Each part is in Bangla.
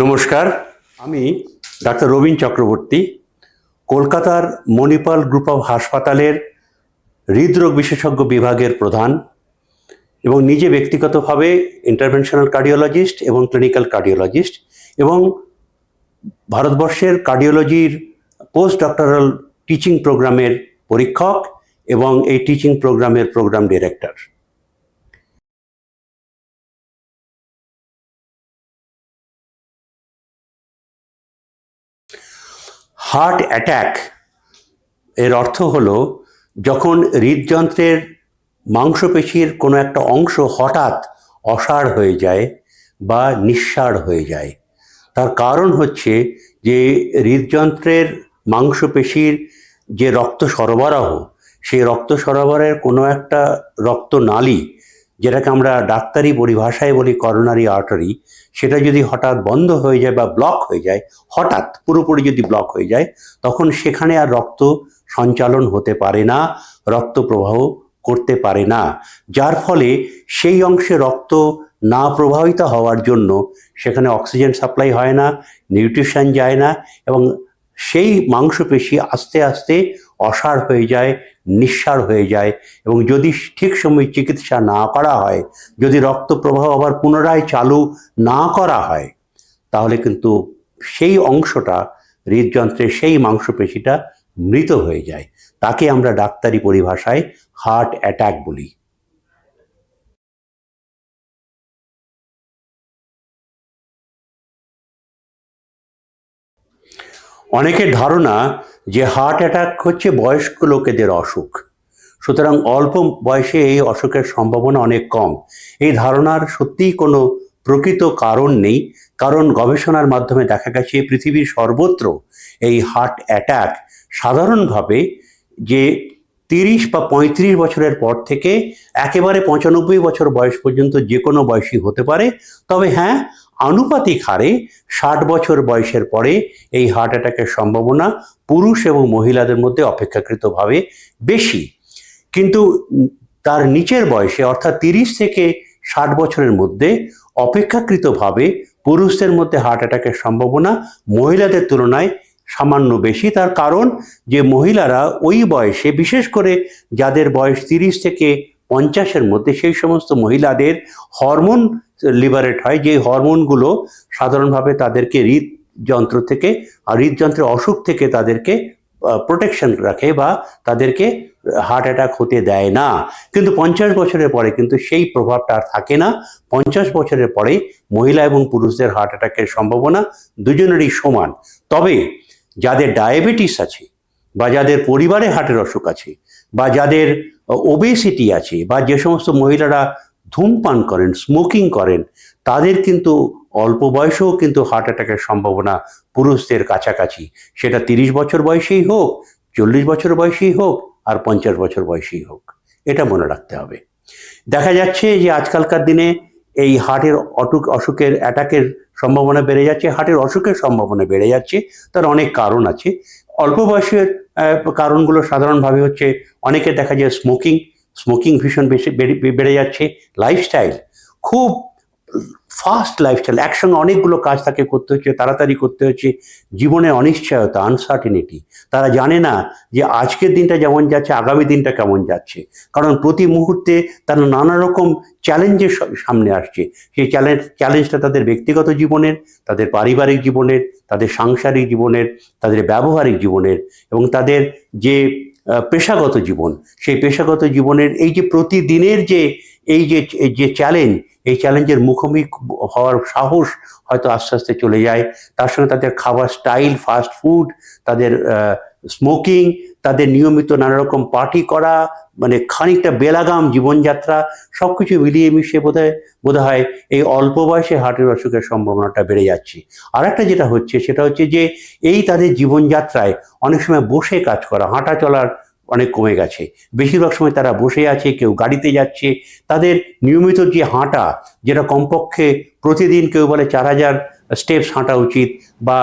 নমস্কার, আমি ডাক্তার রবীন চক্রবর্তী, কলকাতার মণিপাল গ্রুপ অফ হাসপাতালের হৃদরোগ বিশেষজ্ঞ বিভাগের প্রধান এবং নিজে ব্যক্তিগতভাবে ইন্টারভেনশনাল কার্ডিওলজিস্ট এবং ক্লিনিক্যাল কার্ডিওলজিস্ট এবং ভারতবর্ষের কার্ডিওলজির পোস্ট ডক্টরাল টিচিং প্রোগ্রামের পরীক্ষক এবং এই টিচিং প্রোগ্রামের প্রোগ্রাম ডিরেক্টর। হার্ট অ্যাট্যাক এর অর্থ হলো যখন হৃদযন্ত্রের মাংসপেশির কোনো একটা অংশ হঠাৎ অসাড় হয়ে যায় বা নিঃসাড় হয়ে যায়। তার কারণ হচ্ছে যে হৃদযন্ত্রের মাংসপেশির যে রক্ত সরবরাহ, সেই রক্ত সরবরাহের কোনো একটা রক্তনালী যেটাকে আমরা ডাক্তারি পরিভাষায় বলি করোনারি আর্টারি সেটা যদি হঠাৎ বন্ধ হয়ে যায় বা ব্লক হয়ে যায়, হঠাৎ পুরোপুরি যদি ব্লক হয়ে যায়, তখন সেখানে আর রক্ত সঞ্চালন হতে পারে না, রক্ত প্রবাহ করতে পারে না। যার ফলে সেই অংশে রক্ত না প্রবাহিত হওয়ার জন্য সেখানে অক্সিজেন সাপ্লাই হয় না নিউট্রিশন যায় না এবং সেই মাংসপেশি আস্তে আস্তে অসাড় হয়ে যায় নিঃসার হয়ে যায় এবং যদি ঠিক সময় চিকিৎসা না করা হয়, যদি রক্ত প্রবাহ আবার পুনরায় চালু না করা হয়, তাহলে কিন্তু সেই অংশটা, হৃদযন্ত্রের সেই মাংসপেশিটা মৃত হয়ে যায়। তাকে আমরা ডাক্তারি পরিভাষায় হার্ট অ্যাট্যাক বলি। অনেকের ধারণা যে হার্ট অ্যাটাক হচ্ছে বয়স্ক লোকেদের অসুখ। সুতরাং অল্প বয়সে এই অসুখের সম্ভাবনা অনেক কম। এই ধারণার সত্যিই কোনো প্রকৃত কারণ নেই। কারণ গবেষণার মাধ্যমে দেখা গেছে পৃথিবীর সর্বত্র এই হার্ট অ্যাটাক সাধারণভাবে যে তিরিশ বা পঁয়ত্রিশ বছরের পর থেকে একেবারে পঁচানব্বই বছর বয়স পর্যন্ত যে কোনো বয়সী হতে পারে। তবে হ্যাঁ আনুপাতিক হারে ষাট বছর বয়সের পরে এই হার্ট অ্যাটাকের সম্ভাবনা পুরুষ এবং মহিলাদের মধ্যে অপেক্ষাকৃতভাবে বেশি। কিন্তু তার নিচের বয়সে অর্থাৎ তিরিশ থেকে ষাট বছরের মধ্যে অপেক্ষাকৃতভাবে পুরুষদের মধ্যে হার্ট অ্যাটাকের সম্ভাবনা মহিলাদের তুলনায় সামান্য বেশি। তার কারণ যে মহিলারা ওই বয়সে, বিশেষ করে যাদের বয়স তিরিশ থেকে পঞ্চাশের মধ্যে সেই সমস্ত মহিলাদের হরমোন লিবারেট হয় যে হরমোনগুলো সাধারণভাবে তাদেরকে হৃদযন্ত্র থেকে, আর হৃদযন্ত্রের অসুখ থেকে তাদেরকে প্রোটেকশন রাখে বা তাদেরকে হার্ট অ্যাটাক হতে দেয় না। কিন্তু পঞ্চাশ বছরের পরে কিন্তু সেই প্রভাবটা আর থাকে না। পঞ্চাশ বছরের পরে মহিলা এবং পুরুষদের হার্ট অ্যাটাকের সম্ভাবনা দুজনেরই সমান। তবে যাদের ডায়াবেটিস আছে, বা যাদের পরিবারে হার্টের অসুখ আছে, বা যাদের ওবেসিটি আছে বা যে সমস্ত মহিলারা ধূমপান করেন স্মোকিং করেন, তাদের কিন্তু অল্প বয়সেও কিন্তু হার্ট অ্যাটাকের সম্ভাবনা পুরুষদের কাছাকাছি। সেটা তিরিশ বছর বয়সেই হোক, চল্লিশ বছর বয়সেই হোক, আর পঞ্চাশ বছর বয়সেই হোক। এটা মনে রাখতে হবে। দেখা যাচ্ছে যে আজকালকার দিনে এই হার্টের অটুক, অসুখের অ্যাটাকের সম্ভাবনা বেড়ে যাচ্ছে হার্টের অসুখের সম্ভাবনা বেড়ে যাচ্ছে, তার অনেক কারণ আছে। অল্প বয়সের কারণগুলো সাধারণভাবে হচ্ছে অনেকে দেখা যায় স্মোকিং স্মোকিং ভীষণ বেশি বেড়ে যাচ্ছে। লাইফস্টাইল খুব ফাস্ট লাইফস্টাইল একসঙ্গে অনেকগুলো কাজ তাকে করতে হচ্ছে, তাড়াতাড়ি করতে হচ্ছে, জীবনে অনিশ্চয়তা আনসার্টিনিটি তারা জানে না যে আজকের দিনটা যেমন যাচ্ছে, আগামী দিনটা কেমন যাচ্ছে। কারণ প্রতি মুহূর্তে তারা নানা রকম চ্যালেঞ্জের সামনে আসছে। সেই চ্যালেঞ্জ চ্যালেঞ্জটা তাদের ব্যক্তিগত জীবনের, তাদের পারিবারিক জীবনের, তাদের সাংসারিক জীবনের, তাদের ব্যবহারিক জীবনের এবং তাদের যে পেশাগত জীবন, সেই পেশাগত জীবনের এই যে প্রতিদিনের যে এই যে যে চ্যালেঞ্জ এই চ্যালেঞ্জের মুখোমুখি হওয়ার সাহস হয়তো আস্তে আস্তে চলে যায়। তার সঙ্গে তাদের খাবার স্টাইল ফাস্ট ফুড তাদের স্মোকিং তাদের নিয়মিত নানা রকম পার্টি করা মানে খানিকটা বেলাগাম জীবনযাত্রা সব কিছু মিলিয়ে মিশিয়ে বোধ হয় বোধ হয় এই অল্প বয়সে হার্টের অসুখের সম্ভাবনাটা বেড়ে যাচ্ছে। আর একটা যেটা হচ্ছে, সেটা হচ্ছে যে, এই তাদের জীবনযাত্রায় অনেক সময় বসে কাজ করা, হাঁটা চলার অনেক কমে গেছে। বেশিরভাগ সময় তারা বসে আছে, কেউ গাড়িতে যাচ্ছে। তাদের নিয়মিত যে হাঁটা, যেটা কমপক্ষে প্রতিদিন কেউ বলে চার হাজার স্টেপস হাঁটা উচিত বা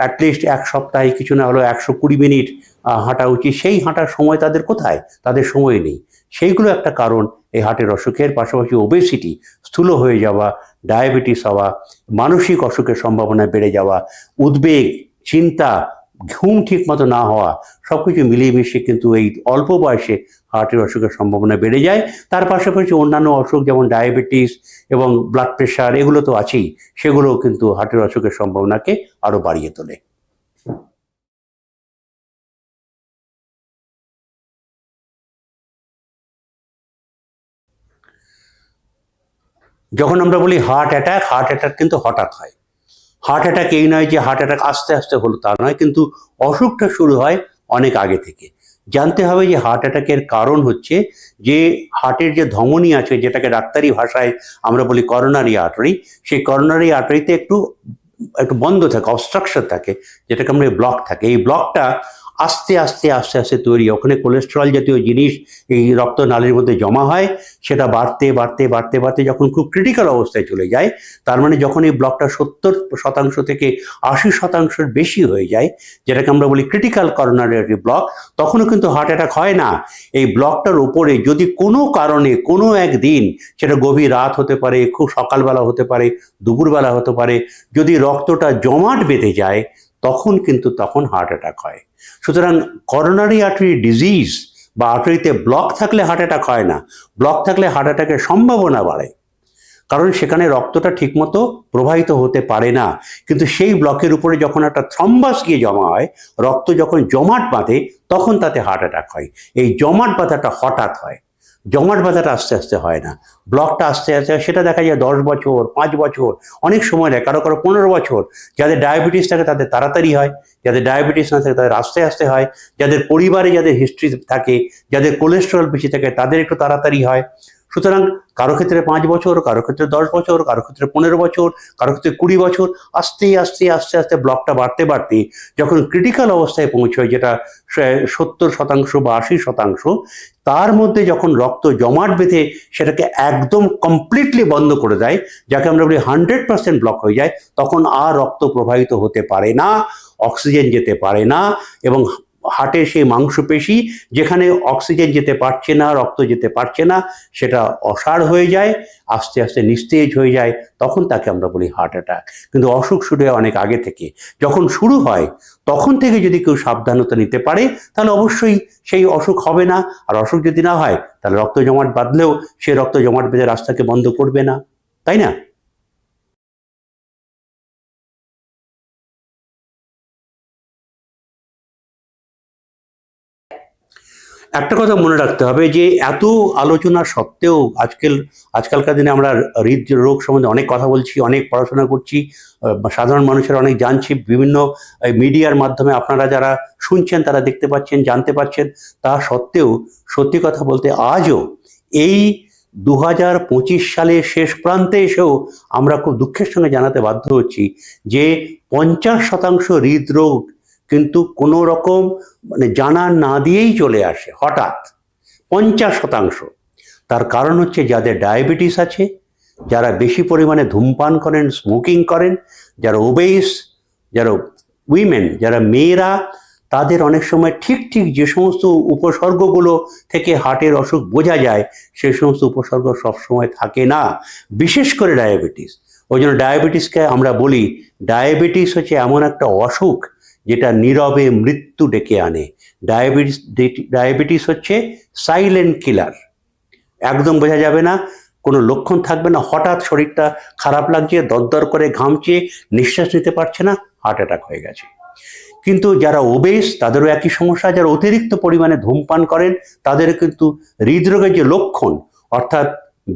অ্যাটলিস্ট এক সপ্তাহে কিছু না হলেও একশো কুড়ি মিনিট হাঁটা উচিত, সেই হাঁটার সময় তাদের কোথায়? তাদের সময় নেই। সেইগুলো একটা কারণ এই হার্টের অসুখের। পাশাপাশি ওবেসিটি স্থূল হয়ে যাওয়া ডায়াবেটিস হওয়া, মানসিক অসুখের সম্ভাবনা বেড়ে যাওয়া, উদ্বেগ, চিন্তা ঘুম ঠিক মতো না হওয়া সব কিছু মিলিয়ে মিশিয়ে কিন্তু এই অল্প বয়সে হার্টের অসুখের সম্ভাবনা বেড়ে যায়। তার পাশাপাশি অন্যান্য অসুখ যেমন ডায়াবেটিস এবং ব্লাড প্রেশার এগুলো তো আছেই, সেগুলোও কিন্তু হার্টের অসুখের সম্ভাবনাকে আরও বাড়িয়ে তোলে। যখন আমরা বলি হার্ট অ্যাটাক হার্ট অ্যাটাক কিন্তু হঠাৎ হয়। হার্ট অ্যাটাক এই নয় যে হার্ট অ্যাটাক আস্তে আস্তে হলো তা নয়, কিন্তু অসুখটা শুরু হয় অনেক আগে থেকে। জানতে হবে যে হার্ট অ্যাটাকের কারণ হচ্ছে যে হার্টের যে ধমনী আছে, যেটাকে ডাক্তারি ভাষায় আমরা বলি করোনারি আর্টারি সেই করোনারি আর্টারিতে একটু একটু বন্ধ থাকে অবস্ট্রাকশন থাকে, যেটাকে আমরা ব্লক থাকে এই ব্লকটা আস্তে আস্তে আস্তে আস্তে তৈরি। ওখানে কোলেস্টেরল জাতীয় জিনিস এই রক্ত নালীর মধ্যে জমা হয়, সেটা বাড়তে বাড়তে বাড়তে বাড়তে যখন খুব ক্রিটিক্যাল অবস্থায় চলে যায়, তার মানে যখন এই ব্লকটা সত্তর শতাংশ থেকে আশি শতাংশের বেশি হয়ে যায়, যেটাকে আমরা বলি ক্রিটিক্যাল করোনারি ব্লক তখনও কিন্তু হার্ট অ্যাটাক হয় না। এই ব্লকটার উপরে যদি কোনো কারণে কোনো একদিন সেটা গভীর রাত হতে পারে, খুব সকালবেলা হতে পারে, দুপুরবেলা হতে পারে, যদি রক্তটা জমাট বেঁধে যায় তখন কিন্তু তখন হার্ট অ্যাটাক হয়। সুতরাং করোনারি আর্টারি ডিজিজ বা আর্টারিতে ব্লক থাকলে হার্ট অ্যাটাক হয় না। ব্লক থাকলে হার্ট অ্যাটাকের সম্ভাবনা বাড়ে। কারণ সেখানে রক্তটা ঠিকমতো প্রবাহিত হতে পারে না। কিন্তু সেই ব্লকের উপরে যখন একটা থ্রম্বাস গিয়ে জমা হয়, রক্ত যখন জমাট বাঁধে, তখন তাতে হার্ট অ্যাটাক হয়। এই জমাট বাঁধাটা হঠাৎ হয়। জমাট বাঁধাটা আস্তে আস্তে হয় না। ব্লকটা আস্তে আস্তে সেটা দেখা যায় দশ বছর, পাঁচ বছর, অনেক সময় নেয়, কারও কারও পনেরো বছর। যাদের ডায়াবেটিস থাকে তাদের তাড়াতাড়ি হয়, যাদের ডায়াবেটিস না থাকে তাদের আস্তে আস্তে হয়, যাদের পরিবারে যাদের হিস্ট্রি থাকে, যাদের কোলেস্ট্রল বেশি থাকে তাদের একটু তাড়াতাড়ি হয়। সুতরাং কারও ক্ষেত্রে পাঁচ বছর, কারও ক্ষেত্রে দশ বছর, কারও ক্ষেত্রে পনেরো বছর, কারও ক্ষেত্রে কুড়ি বছর, আস্তে আস্তে আস্তে আস্তে ব্লকটা বাড়তে বাড়তে যখন ক্রিটিক্যাল অবস্থায় পৌঁছয়, যেটা সত্তর শতাংশ বা আশি শতাংশ, তার মধ্যে যখন রক্ত জমাট বেঁধে সেটাকে একদম কমপ্লিটলি বন্ধ করে দেয়, যাকে আমরা বলি হান্ড্রেড পার্সেন্ট ব্লক হয়ে যায়, তখন আর রক্ত প্রবাহিত হতে পারে না অক্সিজেন যেতে পারে না এবং হার্টের সেই মাংসপেশি যেখানে অক্সিজেন যেতে পারছে না, রক্ত যেতে পারছে না, সেটা অসাড় হয়ে যায়, আস্তে আস্তে নিস্তেজ হয়ে যায়, তখন তাকে আমরা বলি হার্ট অ্যাটাক। কিন্তু অসুখ শুরু হয় অনেক আগে থেকে। যখন শুরু হয়, তখন থেকে যদি কেউ সাবধানতা নিতে পারে, তাহলে অবশ্যই সেই অসুখ হবে না। আর অসুখ যদি না হয়, তাহলে রক্ত জমাট বাঁধলেও সে রক্ত জমাট বেঁধে রাস্তাকে বন্ধ করবে না। তাই না? একটা কথা মনে রাখতে হবে যে এত আলোচনা সত্ত্বেও আজকাল, আজকালকার দিনে আমরা হৃদরোগ সম্বন্ধে অনেক কথা বলছি, অনেক পড়াশোনা করছি সাধারণ মানুষের অনেক জানছি, বিভিন্ন মিডিয়ার মাধ্যমে আপনারা যারা শুনছেন তারা দেখতে পাচ্ছেন, জানতে পাচ্ছেন। তা সত্ত্বেও সত্যি কথা বলতে আজও এই দু হাজার পঁচিশ সালের শেষ প্রান্তে এসেও আমরা খুব দুঃখের সঙ্গে জানাতে বাধ্য হচ্ছি যে পঞ্চাশ শতাংশ হৃদরোগ কিন্তু কোনো রকম মানে জানা না দিয়েই চলে আসে, হঠাৎ। পঞ্চাশ শতাংশ। তার কারণ হচ্ছে যাদের ডায়াবেটিস আছে, যারা বেশি পরিমাণে ধূমপান করেন, স্মোকিং করেন, যারা ওবেইস যারা উইমেন, যারা মেয়েরা, তাদের অনেক সময় ঠিক ঠিক যে সমস্ত উপসর্গগুলো থেকে হার্টের অসুখ বোঝা যায় সেই সমস্ত উপসর্গ সবসময় থাকে না, বিশেষ করে ডায়াবেটিস। ওই জন্য ডায়াবেটিসকে আমরা বলি, ডায়াবেটিস হচ্ছে এমন একটা অসুখ যেটা নীরবে মৃত্যু ডেকে আনে। ডায়াবেটিস ডায়াবেটিস হচ্ছে সাইলেন্ট কিলার একদম বোঝা যাবে না, কোনো লক্ষণ থাকবে না, হঠাৎ শরীরটা খারাপ লাগছে, দরদর করে ঘামছে, নিঃশ্বাস নিতে পারছে না হার্ট অ্যাটাক হয়ে গেছে। কিন্তু যারা ওবেস তাদেরও একই সমস্যা, যারা অতিরিক্ত পরিমাণে ধূমপান করেন, তাদের কিন্তু হৃদরোগের যে লক্ষণ, অর্থাৎ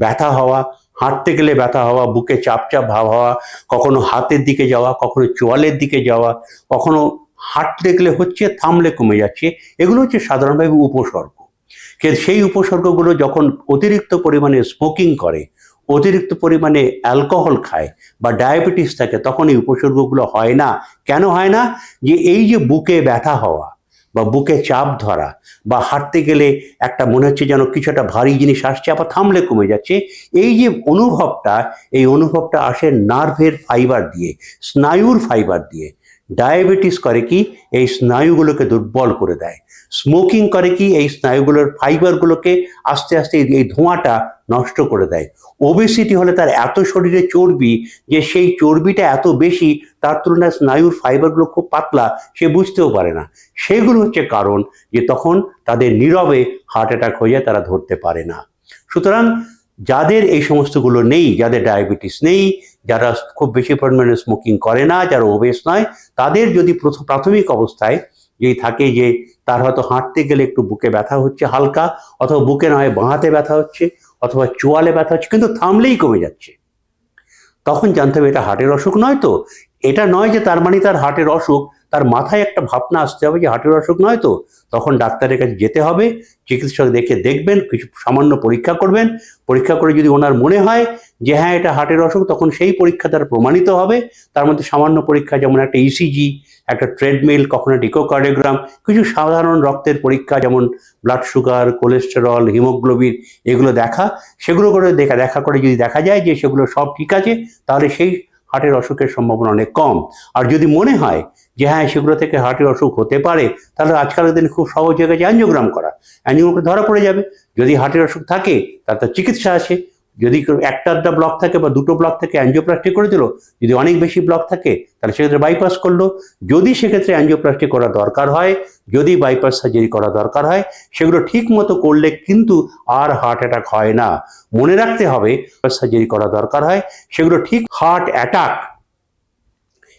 ব্যথা হওয়া, হাঁটতে গেলে ব্যথা হওয়া, বুকে চাপ চাপ ভাব হওয়া, কখনো হাতের দিকে যাওয়া, কখনো চোয়ালের দিকে যাওয়া, কখনো হাঁটতে গেলে হচ্ছে থামলে কমে যাচ্ছে। এগুলো হচ্ছে সাধারণভাবে উপসর্গ। সেই উপসর্গগুলো যখন অতিরিক্ত পরিমাণে স্মোকিং করে, অতিরিক্ত পরিমাণে অ্যালকোহল খায় বা ডায়াবেটিস থাকে, তখন এই উপসর্গগুলো হয় না। কেন হয় না? যে এই যে বুকে ব্যথা হওয়া বা বুকে চাপ ধরা বা হাঁটতে গেলে একটা মনে হচ্ছে যেন কিছু একটা ভারী জিনিস আসছে, আবার থামলে কমে যাচ্ছে, এই যে অনুভবটা, এই অনুভবটা আসে নার্ভের ফাইবার দিয়ে, স্নায়ুর ফাইবার দিয়ে। ডায়াবেটিস করে কি? এই স্নায়ুগুলোকে দুর্বল করে দেয়। স্মোকিং করে কি? এই স্নায়ুগুলোর ফাইবারগুলোকে আস্তে আস্তে এই- ধোঁয়াটা নষ্ট করে দেয়। ওবেসিটি হলে তার এত শরীরে চর্বি যে সেই চর্বিটা এত বেশি, তার তুলনায় স্নায়ুর ফাইবারগুলো খুব পাতলা, সে বুঝতেও পারে না। সেগুলো হচ্ছে কারণ যে তখন তাদের নীরবে হার্ট অ্যাটাক হয়ে যায়, তারা ধরতে পারে না। সুতরাং যাদের এই সমস্তগুলো নেই, যাদের ডায়াবেটিস নেই, যারা খুব বেশি পরিমাণে স্মোকিং করে না, যারা ওবেস নয়, তাদের যদি প্রথম প্রাথমিক অবস্থায় যেই থাকে যে তার হয়তো হাঁটতে গেলে একটু বুকে ব্যথা হচ্ছে হালকা, অথবা বুকে নয় বাঁহাতে ব্যথা হচ্ছে, অথবা চোয়ালে ব্যথা হচ্ছে, কিন্তু থামলেই কমে যাচ্ছে। তখন জানতে হবে এটা হার্টের অসুখ নয় তো? এটা নয় যে তার মানে তার হার্টের অসুখ তার মাথায় একটা ভাবনা আসতে হবে যে হার্টের অসুখ নয় তো, তখন ডাক্তারের কাছে যেতে হবে, চিকিৎসক দেখে দেখবেন, কিছু সামান্য পরীক্ষা করবেন, পরীক্ষা করে যদি ওনার মনে হয় যে হ্যাঁ এটা হার্টের অসুখ তখন সেই পরীক্ষা দ্বারা প্রমাণিত হবে। তার মধ্যে সামান্য পরীক্ষা যেমন একটা ইসিজি একটা ট্রেডমিল কখনো ডিকোকার্ডিওগ্রাম কিছু সাধারণ রক্তের পরীক্ষা যেমন ব্লাড সুগার কোলেস্টেরল হিমোগ্লোবিন এগুলো দেখা। সেগুলো করে দেখা দেখা করে যদি দেখা যায় যে সেগুলো সব ঠিক আছে, তাহলে সেই হার্টের অসুখের সম্ভাবনা অনেক কম। আর যদি মনে হয় যে হ্যাঁ সেগুলো থেকে হার্টের অসুখ হতে পারে, তাহলে আজকালের দিনে খুব সহজ হয়ে গেছে অ্যাঞ্জিওগ্রাম করা। অ্যাঞ্জিওগ্রাম ধরা পড়ে যাবে। যদি হার্টের অসুখ থাকে, তার তো চিকিৎসা আছে। যদি একটা আধটা ব্লক থাকে বা দুটো ব্লক থাকে অ্যাঞ্জিওপ্লাস্টি করে দিল, যদি অনেক বেশি ব্লক থাকে, তাহলে সেক্ষেত্রে বাইপাস করল। যদি সেক্ষেত্রে অ্যাঞ্জিওপ্লাস্টি করা দরকার হয়, যদি বাইপাস সার্জারি করা দরকার হয়, সেগুলো ঠিক মতো করলে কিন্তু আর হার্ট অ্যাটাক হয় না। মনে রাখতে হবে সার্জারি করা দরকার হয়, সেগুলো ঠিক হার্ট অ্যাটাক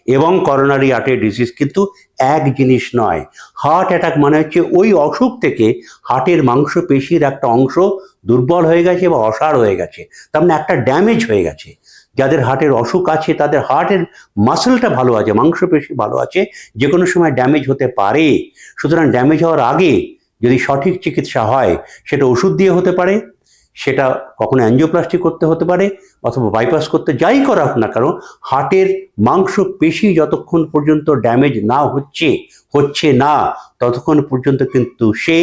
এবং করোনারি আর্টের ডিজিজ কিন্তু এক জিনিস নয়। হার্ট অ্যাটাক মানে হচ্ছে ওই অসুখ থেকে হার্টের মাংসপেশির একটা অংশ দুর্বল হয়ে গেছে বা অসাড় হয়ে গেছে। তার মানে একটা ড্যামেজ হয়ে গেছে। যাদের হার্টের অসুখ আছে, তাদের হার্টের মাসেলটা ভালো আছে মাংসপেশি ভালো আছে যে কোনো সময় ড্যামেজ হতে পারে। সুতরাং ড্যামেজ হওয়ার আগে যদি সঠিক চিকিৎসা হয়, সেটা ওষুধ দিয়ে হতে পারে সেটা কখনো অ্যাঞ্জিওপ্লাস্টি করতে হতে পারে অথবা বাইপাস করতে যাই করা হোক না কেন, হার্টের মাংস পেশি যতক্ষণ পর্যন্ত ড্যামেজ না হচ্ছে হচ্ছে না, ততক্ষণ পর্যন্ত কিন্তু সে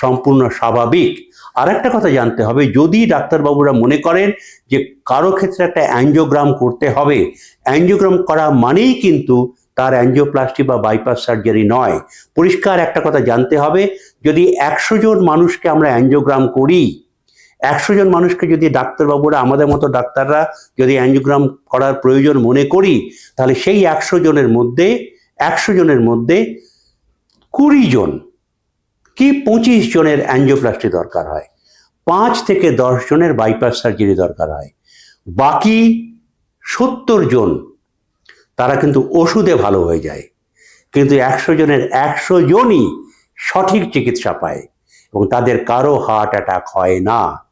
সম্পূর্ণ স্বাভাবিক। আর একটা কথা জানতে হবে, যদি ডাক্তারবাবুরা মনে করেন যে কারও ক্ষেত্রে একটা অ্যাঞ্জিওগ্রাম করতে হবে অ্যাঞ্জিওগ্রাম করা মানেই কিন্তু তার অ্যাঞ্জিওপ্লাস্টি বা বাইপাস সার্জারি নয়। পরিষ্কার একটা কথা জানতে হবে, যদি একশো জন মানুষকে আমরা অ্যাঞ্জিওগ্রাম করি একশো জন মানুষকে যদি ডাক্তারবাবুরা, আমাদের মতো ডাক্তাররা যদি অ্যাঞ্জিওগ্রাম করার প্রয়োজন মনে করি, তাহলে সেই একশো জনের মধ্যে, একশো জনের মধ্যে কুড়ি জন কি পঁচিশ জনের অ্যাঞ্জিওপ্লাস্টি দরকার হয়? পাঁচ থেকে দশ জনের বাইপাস সার্জারি দরকার হয়। বাকি সত্তর জন, তারা কিন্তু ওষুধে ভালো হয়ে যায়। কিন্তু একশো জনের একশো জনই সঠিক চিকিৎসা পায় এবং তাদের কারও হার্ট অ্যাটাক হয় না।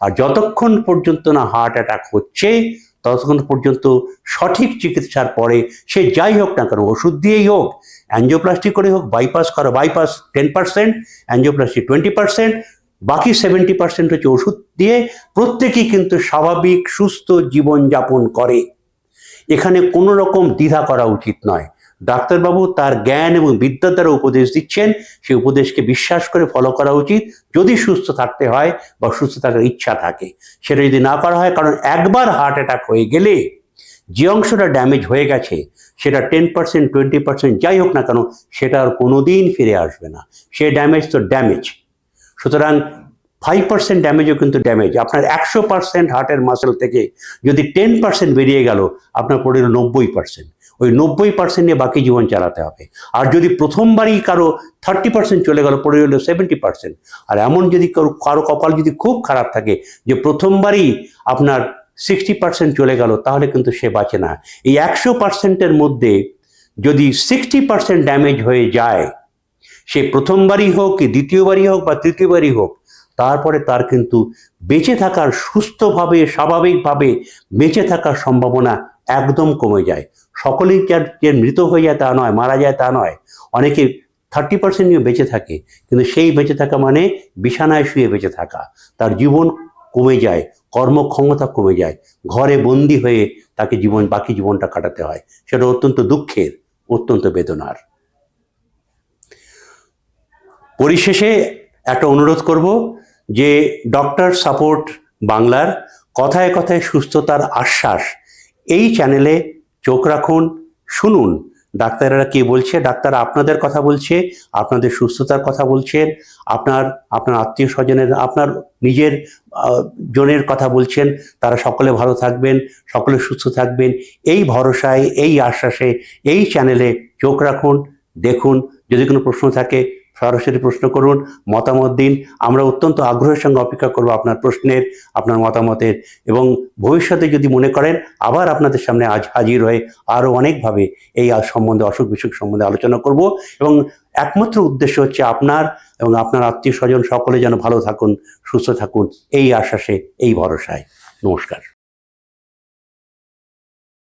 আর যতক্ষণ পর্যন্ত না হার্ট অ্যাটাক হচ্ছে, ততক্ষণ পর্যন্ত সঠিক চিকিৎসার পরে সে যাই হোক না কেন, ওষুধ দিয়েই হোক অ্যাঞ্জিওপ্লাস্টি করে হোক বাইপাস করা bypass ten percent angioplasty twenty percent বাকি সেভেন্টি পার্সেন্ট হচ্ছে ওষুধ দিয়ে প্রত্যেকেই কিন্তু স্বাভাবিক, সুস্থ জীবনযাপন করে। এখানে কোনো রকম দ্বিধা করা উচিত নয়। ডাক্তারবাবু তার জ্ঞান এবং বিদ্যার দ্বারা উপদেশ দিচ্ছেন। সেই উপদেশকে বিশ্বাস করে ফলো করা উচিত। যদি সুস্থ থাকতে হয় বা সুস্থ থাকার ইচ্ছা থাকে। সেটা যদি না করা হয়, কারণ একবার হার্ট অ্যাটাক হয়ে গেলে যে অংশটা ড্যামেজ হয়ে গেছে, সেটা টেন পার্সেন্ট টোয়েন্টি পার্সেন্ট যাই হোক না কেন, সেটা আর কোনো দিন ফিরে আসবে না। সে ড্যামেজ তো ড্যামেজ সুতরাং ফাইভ পার্সেন্ট ড্যামেজও কিন্তু ড্যামেজ আপনার একশো পার্সেন্ট হার্টের মাসেল থেকে যদি টেন পার্সেন্ট বেরিয়ে গেল, আপনার পড়ে নব্বই পার্সেন্ট ওই নব্বই পার্সেন্ট নিয়ে বাকি জীবন চালাতে হবে। আর যদি প্রথমবারই কারও থার্টি পার্সেন্ট চলে গেল, পড়ে গেল সেভেন্টি পার্সেন্ট আর এমন যদি কারও কারও কপাল যদি খুব খারাপ থাকে যে প্রথমবারই আপনার সিক্সটি পার্সেন্ট চলে গেল, তাহলে কিন্তু সে বাঁচে না। এই একশো পার্সেন্টের মধ্যে যদি সিক্সটি পার্সেন্ট ড্যামেজ হয়ে যায়, সে প্রথমবারই হোক কি দ্বিতীয়বারই হোক বা তৃতীয়বারই হোক, তারপরে তার কিন্তু বেঁচে থাকার সুস্থভাবে, স্বাভাবিকভাবে বেঁচে থাকার সম্ভাবনা একদম কমে যায়। সকলেই যে মৃত হয়ে যায় তা নয়, মারা যায় তা নয়। অনেকে থার্টি পার্সেন্ট নিয়ে বেঁচে থাকে, কিন্তু সেই বেঁচে থাকা মানে বিছানায় শুয়ে বেঁচে থাকা। তার জীবন কমে যায়, কর্মক্ষমতা কমে যায়, ঘরে বন্দি হয়ে তাকে জীবন, বাকি জীবনটা কাটাতে হয়। সেটা অত্যন্ত দুঃখের, অত্যন্ত বেদনার। পরিশেষে একটা অনুরোধ করব যে ডক্টর সাপোর্ট বাংলার কথায় কথায় সুস্থতার আশ্বাস এই চ্যানেলে চোখ রাখুন, শুনুন। ডাক্তারেরা কি বলছে? ডাক্তার আপনাদের কথা বলছে, আপনাদের সুস্থতার কথা বলছেন আপনার আপনার আত্মীয় স্বজনের, আপনার নিজের জনের কথা বলছেন, তারা সকলে ভালো থাকবেন, সকলে সুস্থ থাকবেন। এই ভরসায়, এই আশ্বাসে, এই চ্যানেলে চোখ রাখুন, দেখুন, যদি কোনো প্রশ্ন থাকে সরাসরি প্রশ্ন করুন, মতামত দিন। আমরা অত্যন্ত আগ্রহের সঙ্গে অপেক্ষা করব আপনার প্রশ্নের, আপনার মতামতের। এবং ভবিষ্যতে যদি মনে করেন, আবার আপনাদের সামনে আজ হাজির হয়ে আরও অনেকভাবে এই সম্বন্ধে, অসুখ বিসুখ সম্বন্ধে আলোচনা করব। এবং একমাত্র উদ্দেশ্য হচ্ছে আপনার এবং আপনার আত্মীয় স্বজন সকলে যেন ভালো থাকুন, সুস্থ থাকুন, এই আশ্বাসে, এই ভরসায়। নমস্কার।